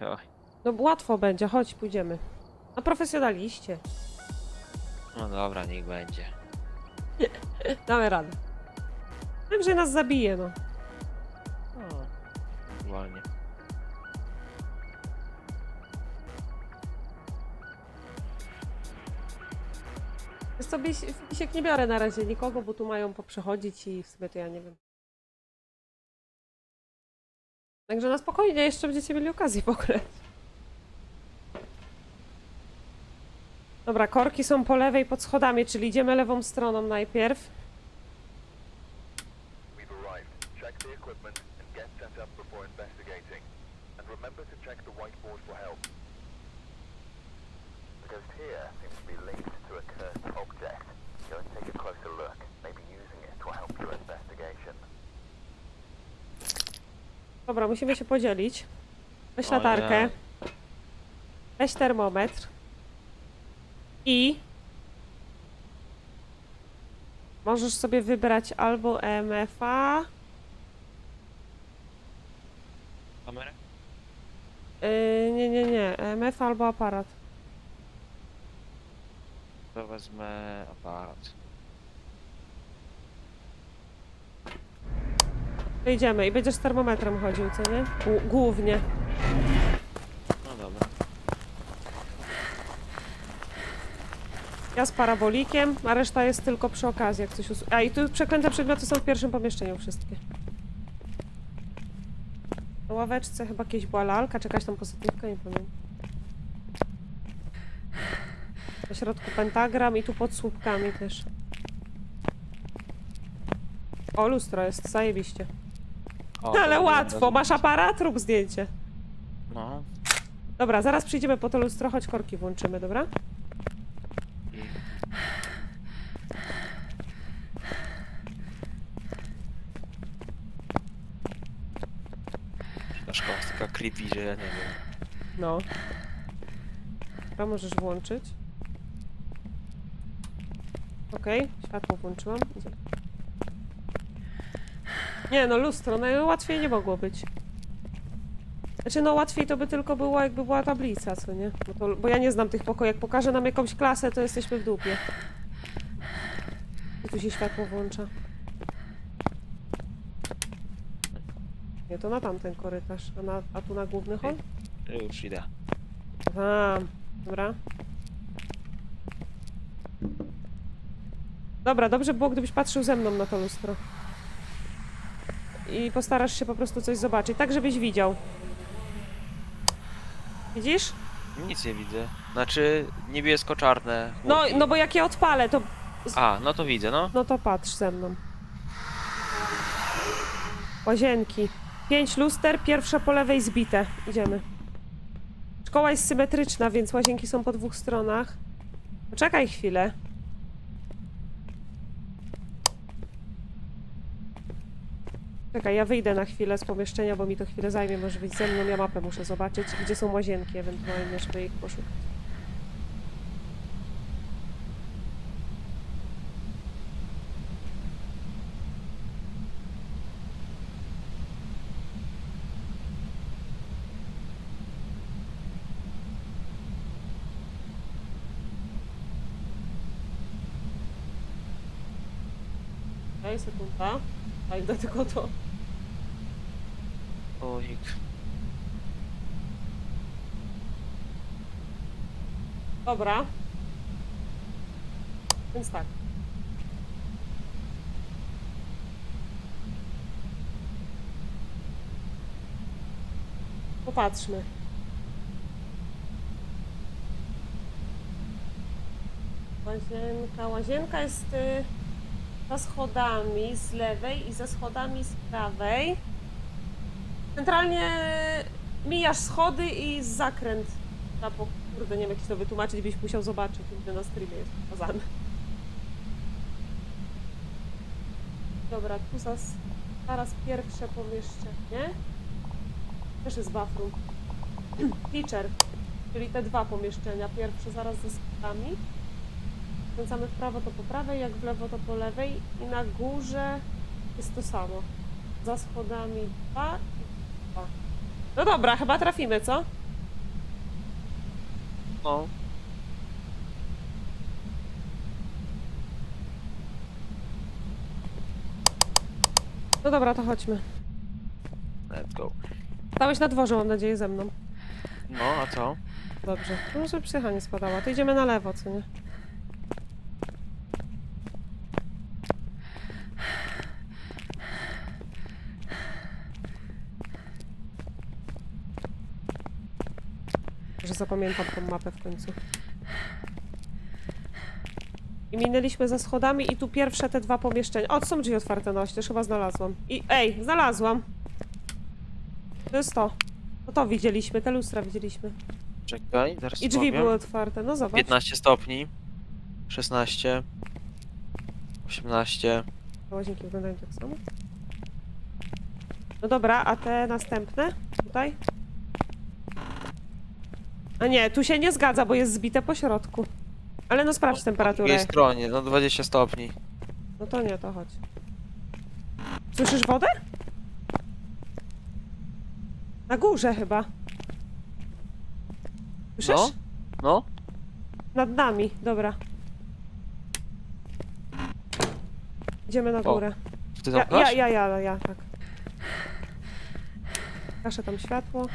oj, oj. No łatwo będzie, chodź, pójdziemy. Na profesjonaliście. No dobra, niech będzie. Damy radę. Wiem, że nas zabije, no. No, wolnie. Wiesz co, Bisiek nie biorę na razie nikogo, bo tu mają poprzechodzić i w sumie to ja nie wiem. Także na spokojnie, jeszcze będziecie mieli okazję pograć. Dobra, korki są po lewej pod schodami, czyli idziemy lewą stroną najpierw. Ghost here seems to be linked to a cursed object. Go and take a closer look. Dobra, musimy się podzielić. Weź O latarkę. Weź termometr. I możesz sobie wybrać albo EMF-a. Kamerę? Yy, nie, nie, nie. EMF albo aparat. To wezmę aparat. To idziemy i będziesz z termometrem chodził, co nie? Głównie. No dobra. Ja z parabolikiem, a reszta jest tylko przy okazji, jak coś us... A i tu przeklęte przedmioty są w pierwszym pomieszczeniu wszystkie. Na ławeczce chyba jakieś była lalka, czy jakaś tam pozytywka, nie pamiętam. Na środku pentagram i tu pod słupkami też. O, lustro jest, zajebiście. O, Ale to łatwo, masz aparat, rób zdjęcie. No. Dobra, zaraz przyjdziemy po to lustro, choć korki włączymy, dobra? Ta szkoła jest taka creepy, że ja nie wiem. No. Dobra, możesz włączyć. Okej, światło włączyłam. Idziemy. Nie no, lustro, najłatwiej nie mogło być. Znaczy, no łatwiej to by tylko było, jakby była tablica, co nie? Bo, to, bo ja nie znam tych pokoi. Jak pokaże nam jakąś klasę, to jesteśmy w dupie. I tu się światło włącza. Nie, to na tamten korytarz. A, na, a tu na główny hol? Już idę. A, dobra. Dobra, dobrze było, gdybyś patrzył ze mną na to lustro. I postarasz się po prostu coś zobaczyć, tak żebyś widział. Widzisz? Nic nie widzę. Znaczy niebiesko-czarne. No, chmurki. no bo jak je odpalę, to, A, no to widzę, no. no to patrz ze mną. Łazienki. Pięć luster, pierwsze po lewej zbite. Idziemy. Szkoła jest symetryczna, więc łazienki są po dwóch stronach. Poczekaj chwilę. Czekaj, ja wyjdę na chwilę z pomieszczenia, bo mi to chwilę zajmie, może być ze mną. Ja mapę muszę zobaczyć, gdzie są łazienki ewentualnie, żeby ich poszukać. Okej, sekunda. Idę tylko to. Ojik. Dobra. Więc tak. Popatrzmy. Łazienka. Łazienka jest y, za schodami z lewej i za schodami z prawej. Centralnie mijasz schody i zakręt na bok. Kurde, nie wiem jak ci to wytłumaczyć, byś musiał zobaczyć, gdy na streamie jest pokazane. Dobra, tu zas, zaraz pierwsze pomieszczenie. Też jest bathroom. Teacher, czyli te dwa pomieszczenia. Pierwsze zaraz ze schodami. Skręcamy w prawo to po prawej, jak w lewo to po lewej. I na górze jest to samo. Za schodami dwa. No dobra, chyba trafimy, co? No. No dobra, to chodźmy. Let's go. Stałeś na dworze, mam nadzieję, ze mną. No, a co? Dobrze. No, żeby psycha nie spadała. To idziemy na lewo, co nie? Zapamiętam tą mapę w końcu. I minęliśmy za schodami i tu pierwsze te dwa pomieszczenia. O, tu są drzwi otwarte na oścież, chyba znalazłam. I ej, znalazłam! To jest to. No to widzieliśmy, te lustra widzieliśmy. Czekaj, zaraz I drzwi powiem. były otwarte, no zobacz. 15 stopni. 16. 18. Łazienki wyglądają tak samo. No dobra, a te następne? Tutaj? A nie, tu się nie zgadza, bo jest zbite po środku. Ale no sprawdź Po temperaturę. drugiej stronie, no 20 stopni. No to nie, to chodź. Słyszysz wodę? Na górze chyba. Słyszysz? No. No? Nad nami, dobra. Idziemy na O, górę. Ty Ja, ja, ja, ja, ja, tak. Gaszę tam światło.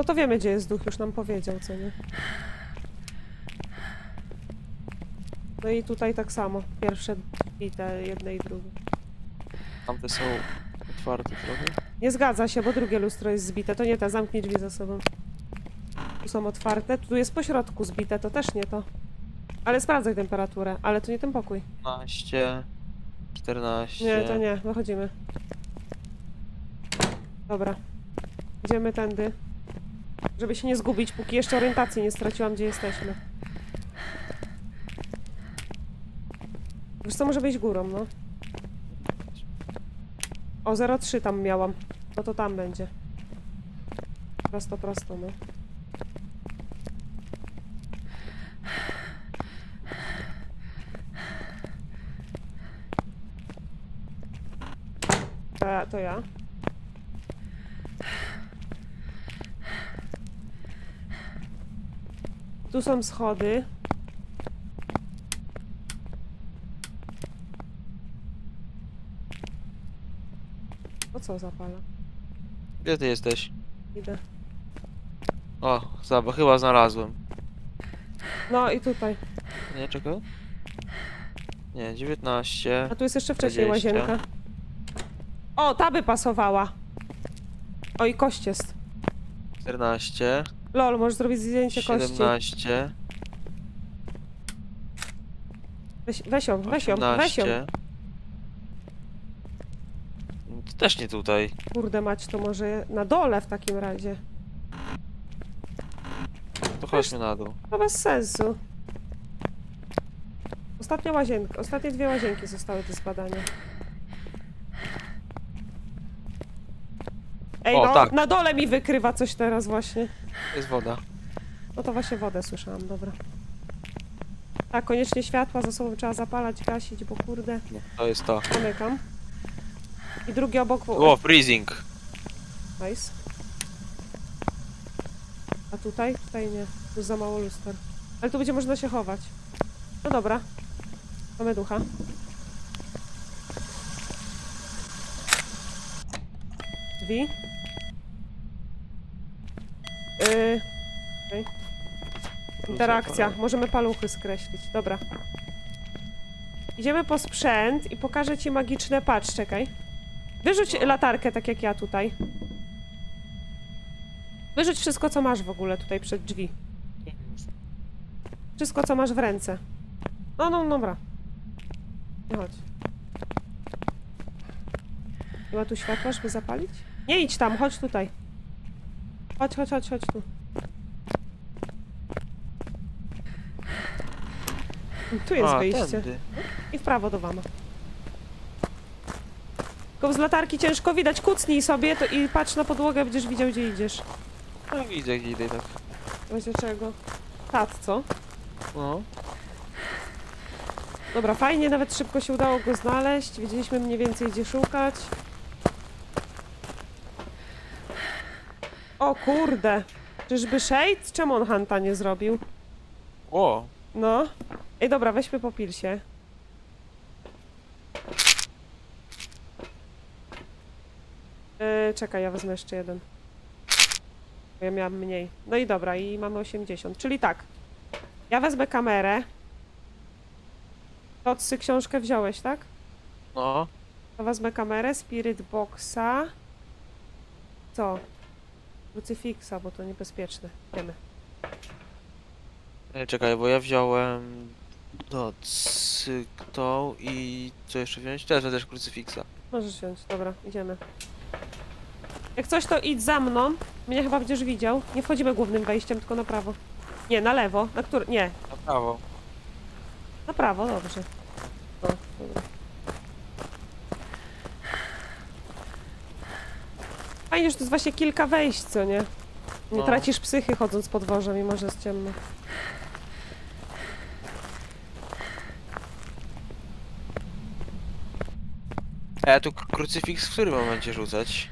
No to wiemy, gdzie jest duch, już nam powiedział, co nie? No i tutaj tak samo. Pierwsze drzwi, te jedne i drugie. Tamte są otwarte trochę. Nie zgadza się, bo drugie lustro jest zbite. To nie te, zamknij drzwi za sobą. Tu są otwarte, tu jest po środku zbite, to też nie to. Ale sprawdzaj temperaturę, ale to nie ten pokój. 15. 14. Nie, to nie, wychodzimy. Dobra. Idziemy tędy. Żeby się nie zgubić, póki jeszcze orientacji nie straciłam, gdzie jesteśmy. Wiesz co, może być górą, no. O, 0,3 tam miałam. No to tam będzie. Prosto, prosto, no. Ja. To ja. Tu są schody. O co zapala? Gdzie ty jesteś? Idę. O, zobacz, chyba znalazłem. No i tutaj. Nie, czekaj. Nie, 19. A tu jest jeszcze wcześniej 20. łazienka. O, ta by pasowała. O, i kość jest. 14. Lol, możesz zrobić zdjęcie kości. 17. Weź, weź ją, weź ją, weź ją. 18. To też nie tutaj. Kurde mać, to może na dole w takim razie. To chodźmy na dół. To bez sensu. Ostatnia łazienka, ostatnie dwie łazienki zostały do zbadania. Ej, O, no, tak. na dole mi wykrywa coś teraz właśnie. Jest woda. No to właśnie wodę słyszałam, dobra. Tak, koniecznie światła za sobą trzeba zapalać, gasić, bo kurde, No, to jest to. zamykam. I drugi obok... O, freezing. Nice. A tutaj? Tutaj nie. Tu za mało luster. Ale tu będzie można się chować. No dobra. Mamy ducha. Drzwi. Yy. Interakcja. Możemy paluchy skreślić. Dobra. Idziemy po sprzęt i pokażę ci magiczne... Patrz, czekaj. Wyrzuć latarkę, tak jak ja tutaj. Wyrzuć wszystko, co masz w ogóle tutaj przed drzwi. Wszystko, co masz w ręce. No, no, dobra. Chodź. Ma tu światła, żeby zapalić? Nie idź tam, chodź tutaj. Chodź, chodź, chodź, chodź tu. Tu jest A, wyjście. tędy. I w prawo do wama. Tylko z latarki ciężko widać. Kucnij sobie to i patrz na podłogę, będziesz widział, gdzie idziesz. No widzę, gdzie idę tak. W razie czego? Tat, co? No. Dobra, fajnie, nawet szybko się udało go znaleźć. Wiedzieliśmy mniej więcej gdzie szukać. O kurde! Czyżby Shade? Czemu on Hanta nie zrobił? O, No. Ej, dobra, weźmy po pilsie. Yy, czekaj, ja wezmę jeszcze jeden. Bo ja miałam mniej. No i dobra, i mamy 80. Czyli tak. Ja wezmę kamerę. Totsy książkę wziąłeś, tak? no. To wezmę kamerę, Spirit Boxa. Co? Krucyfiksa, bo to niebezpieczne. Wiemy. E, Czekaj, bo ja wziąłem no, cyktą i co jeszcze wziąć? Też też krucyfiksa. Możesz wziąć, dobra, idziemy. Jak coś, to idź za mną. Mnie chyba będziesz widział. Nie wchodzimy głównym wejściem, tylko na prawo. Nie, na lewo. Na który? Nie, Na prawo. na prawo, dobrze. O, dobra. Fajnie, że to jest właśnie kilka wejść, co nie? Nie No. tracisz psychy chodząc podwożem, mimo że jest ciemno. A ja tu kru- krucyfiks w którym momencie rzucać?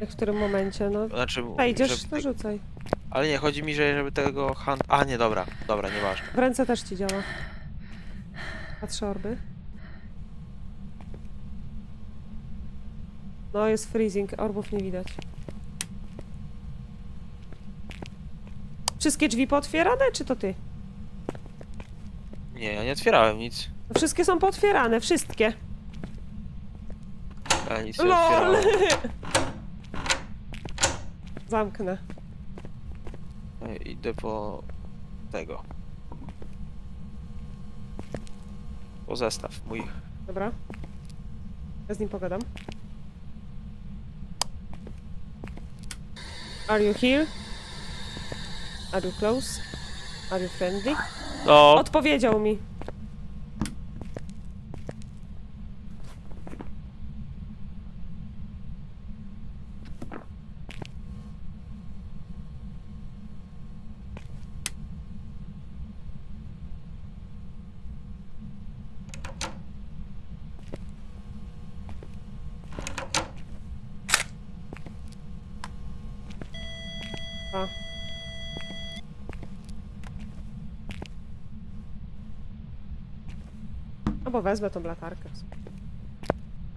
Jak w którym momencie, no. Znaczy, Wejdziesz, żeby to te- rzucaj. Ale nie, chodzi mi, że żeby tego hand... A nie, dobra, dobra, nieważne. W ręce też ci działa. Patrzę orby. No, jest freezing, orbów nie widać. Wszystkie drzwi pootwierane, czy to ty? Nie, ja nie otwierałem nic. No, wszystkie są pootwierane, wszystkie. Ja nic nie LOL! otwierałem. Zamknę. E, Idę po tego. Po zestaw mój. Dobra. Ja z nim pogadam. Are you here? Are you close? Are you friendly? No, Odpowiedział mi. A. Albo wezmę tą latarkę.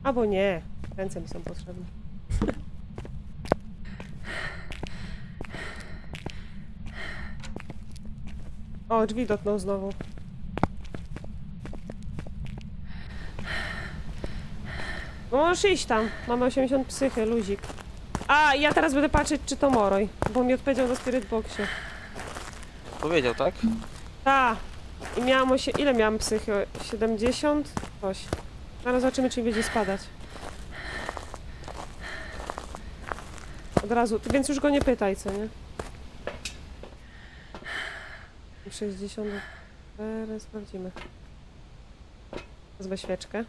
Albo nie. Ręce mi są potrzebne. O, drzwi dotknął znowu. No możesz iść tam. Mamy 80 psychy, luzik. A, ja teraz będę patrzeć, czy to Moroj, bo mi odpowiedział na Spirit Boxie. powiedział, tak? Ta. I miałam osie... Ile miałam psychy? 70? Coś. Zaraz zobaczymy, czy mi będzie spadać. Od razu. Więc już go nie pytaj, co nie? 64, sprawdzimy. Wezmę świeczkę.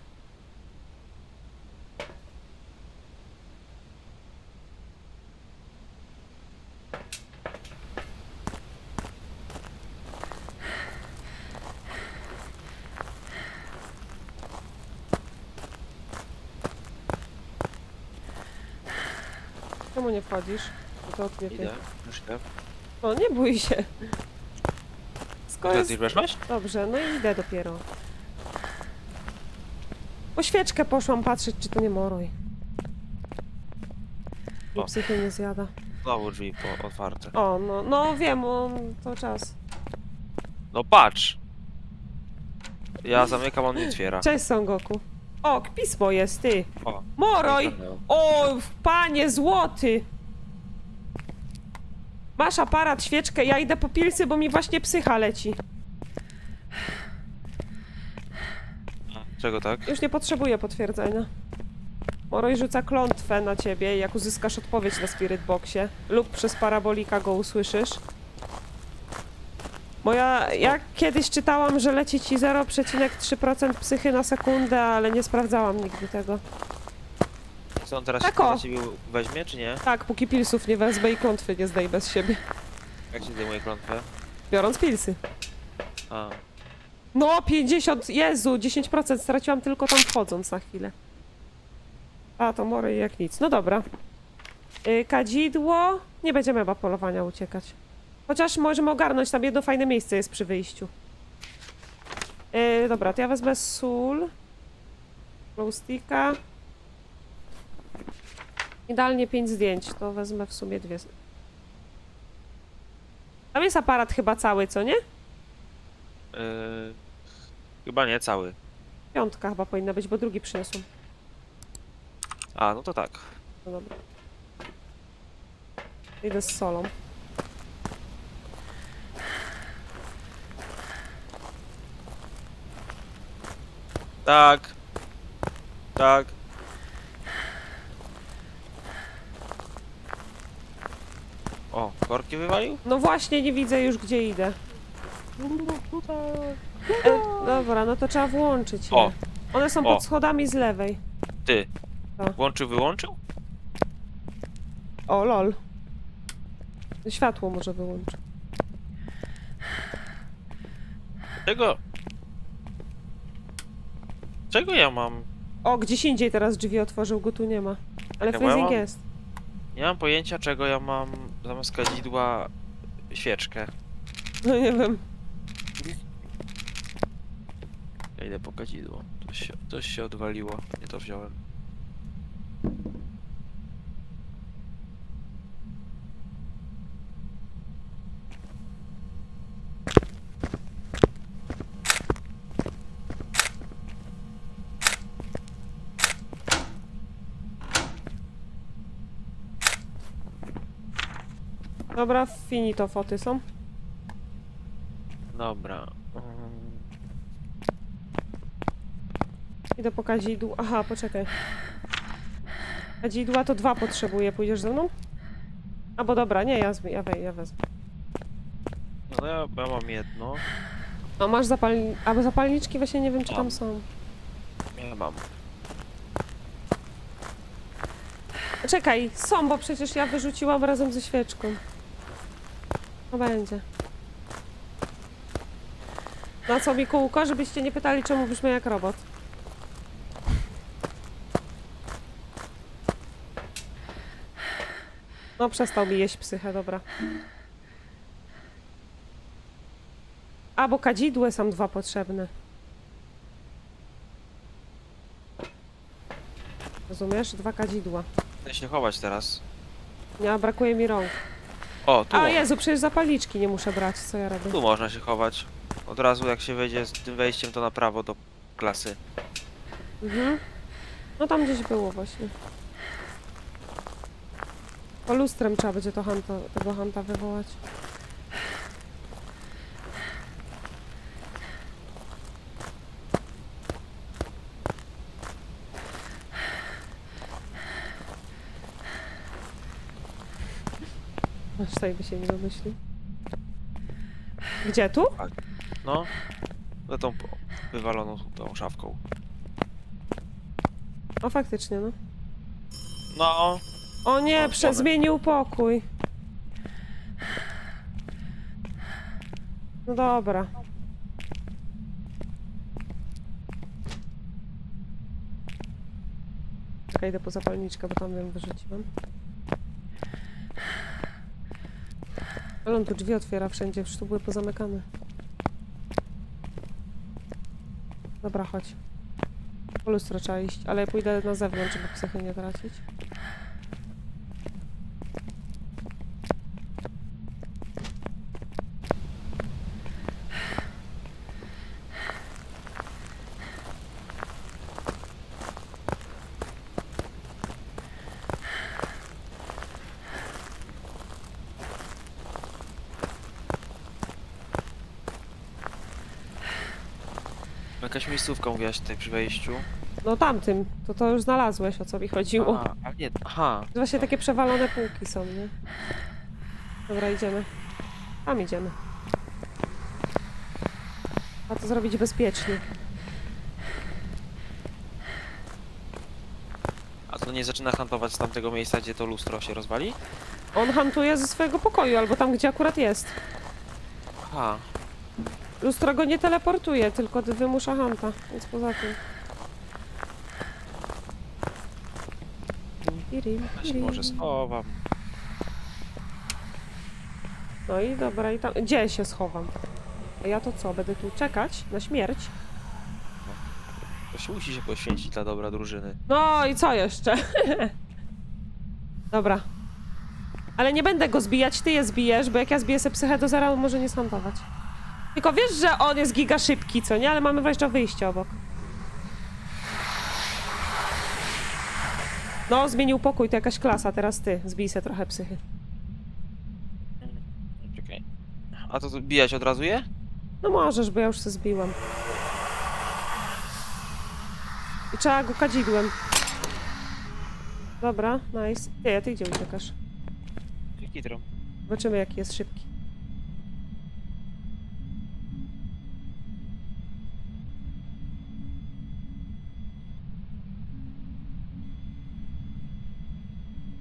Czemu nie wchodzisz? Bo To. Idę. Już idę. O, nie bój się. Skoro jest... masz? Dobrze, no i idę dopiero. Po świeczkę poszłam patrzeć, czy to nie moroj. I O. psychy nie zjada. Znowu drzwi po otwarte. O, no, no wiem, on to czas. No patrz! Ja zamykam, on nie otwiera. Cześć, Son Goku. O, pismo jest, ty. O, Moroj! zamknął. O, panie złoty! Masz aparat, świeczkę, ja idę po pilsy, bo mi właśnie psycha leci. Czego tak? Już nie potrzebuję potwierdzenia. Moroj rzuca klątwę na ciebie, jak uzyskasz odpowiedź na Spirit Boxie lub przez parabolika go usłyszysz. Moja, ja kiedyś czytałam, że leci ci 0,3% psychy na sekundę, ale nie sprawdzałam nigdy tego. Co on teraz się o. na ciebie weźmie, czy nie? Tak, póki pilsów nie wezmę i klątwy nie zdejmę z siebie. Jak się zdejmuje klątwę? Biorąc pilsy. A. No, 50, Jezu, 10% straciłam tylko tam wchodząc na chwilę. A, to mory jak nic. No dobra. Y, kadzidło. Nie będziemy chyba polowania uciekać. Chociaż możemy ogarnąć, tam jedno fajne miejsce jest przy wyjściu. Y, dobra, to ja wezmę sól. Glowsticka. Idealnie 5 zdjęć, to wezmę w sumie dwie. Tam jest aparat chyba cały, co nie? Yy, chyba nie cały. Piątka chyba powinna być, bo drugi przyniosłem. A, no to tak. No dobra. Idę z solą. Tak. Tak. O, korki wywalił? No właśnie, nie widzę już gdzie idę. E, dobra, no to trzeba włączyć je. O. One są O. pod schodami z lewej. Ty. Co? Włączył, wyłączył? O, lol. Światło może wyłączy. Czego? Czego ja mam? O, gdzieś indziej teraz drzwi otworzył, go tu nie ma. Ale Ja bo ja freezing mam- jest. Nie mam pojęcia, czego ja mam zamiast kadzidła świeczkę. No nie wiem. Ja idę po kadzidło. Coś się, coś się odwaliło. Nie to wziąłem. Dobra, finito foty są. Dobra. Mm, Idę po kadzidło. Aha, poczekaj. Kadzidła to dwa potrzebuję. Pójdziesz ze mną? A bo dobra, nie, ja, zmi- ja, wej, ja wezmę. No ja, ja mam jedno. A masz zapalni... Albo zapalniczki właśnie nie wiem, czy tam są. Ja mam. Czekaj, są, bo przecież ja wyrzuciłam razem ze świeczką. No będzie. Na co mi kółko, żebyście nie pytali, czemu brzmię jak robot. No, przestał mi jeść psychę, dobra. A, bo kadzidły są dwa potrzebne. Rozumiesz? Dwa kadzidła. Chcę się chować teraz. Nie, brakuje mi rąk. O, tu, A mo- Jezu, przecież zapalniczki nie muszę brać, co ja robię. tu można się chować. Od razu jak się wejdzie z tym wejściem, to na prawo do klasy. Mhm. No tam gdzieś było właśnie. Po lustrem trzeba będzie to hanta, tego hanta wywołać. Tutaj by się nie domyślił. Gdzie tu? No. Za tą po- wywaloną tą szafką. O, faktycznie, no. No. O nie, O, przezmienił pokój. No dobra. Czekaj, idę po zapalniczkę, bo tam ją wyrzuciłam. Ale on tu drzwi otwiera wszędzie, już tu były pozamykane. Dobra, chodź. Po lustro trzeba iść, ale ja pójdę na zewnątrz, żeby psychy nie tracić. Jakaś miejscówka mówiłaś tutaj przy wejściu. No tamtym, to to już znalazłeś, o co mi chodziło. A, a nie, aha. Właśnie takie przewalone półki są, nie? Dobra, idziemy. Tam idziemy. A to zrobić bezpiecznie. A to nie zaczyna hantować z tamtego miejsca, gdzie to lustro się rozwali? On hantuje ze swojego pokoju, albo tam, gdzie akurat jest. Aha. Lustro go nie teleportuje, tylko wymusza Hanta, więc poza tym. Pirim, Ja się pirim. może schowam. No i dobra, i tam... Gdzie się schowam? A ja to co, będę tu czekać na śmierć? To się musi się poświęcić dla dobra drużyny. No i co jeszcze? Dobra. Ale nie będę go zbijać, ty je zbijesz, bo jak ja zbiję sobie psychę do zera, on może nie shantować. Tylko wiesz, że on jest giga szybki, co nie? Ale mamy wreszcie wyjście obok. No, zmienił pokój, to jakaś klasa, teraz ty. Zbij se trochę psychy. Czekaj. A to bijać od razu je? No możesz, bo ja już se zbiłam. I trzeba go kadzidłem. Dobra, nice. Ty, a ty gdzie uciekasz? Kitro. Zobaczymy, jaki jest szybki.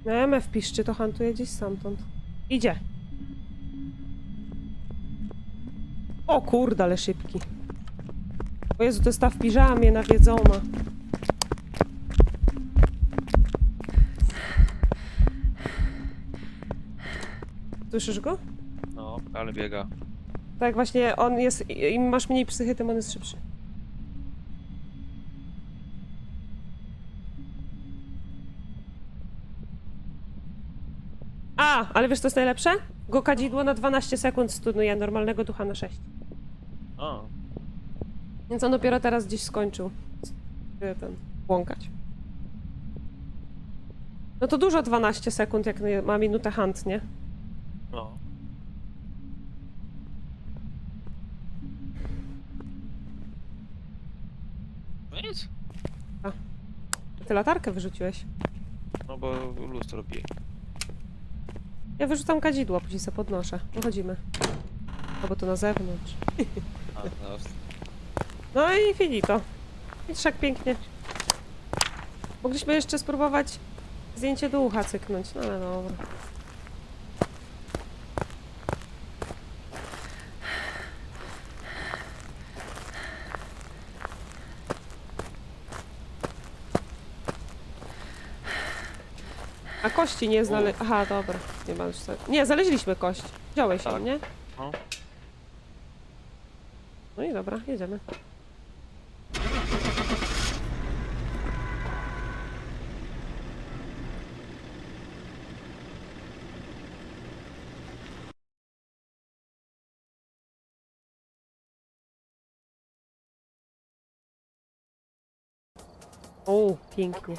No MF piszczy, to hantuje gdzieś stamtąd. Idzie. O kurde, ale szybki. O Jezu, to jest ta w piżamie nawiedzona. Słyszysz go? No, ale biega. Tak, właśnie on jest. Im masz mniej psychy, tym on jest szybszy. A, ale wiesz co jest najlepsze? Go kadzidło na 12 sekund stunuje normalnego ducha na 6. O, Więc on dopiero teraz gdzieś skończył. Ten. Błąkać. No to dużo 12 sekund, jak ma minutę hunt, nie? no. No nic. Ty latarkę wyrzuciłeś. No bo lustro bije. Ja wyrzucam kadzidło, później sobie podnoszę. Wychodzimy. Albo to na zewnątrz. A, no, No i finito. I trzak pięknie. Mogliśmy jeszcze spróbować zdjęcie ducha cyknąć, no ale dobra. A kości nie znale... Aha, dobra. Nie ma już... za- Nie, znaleźliśmy kość. Wziąłeś ją, Tak. nie? no. No i dobra, jedziemy. O, pięknie.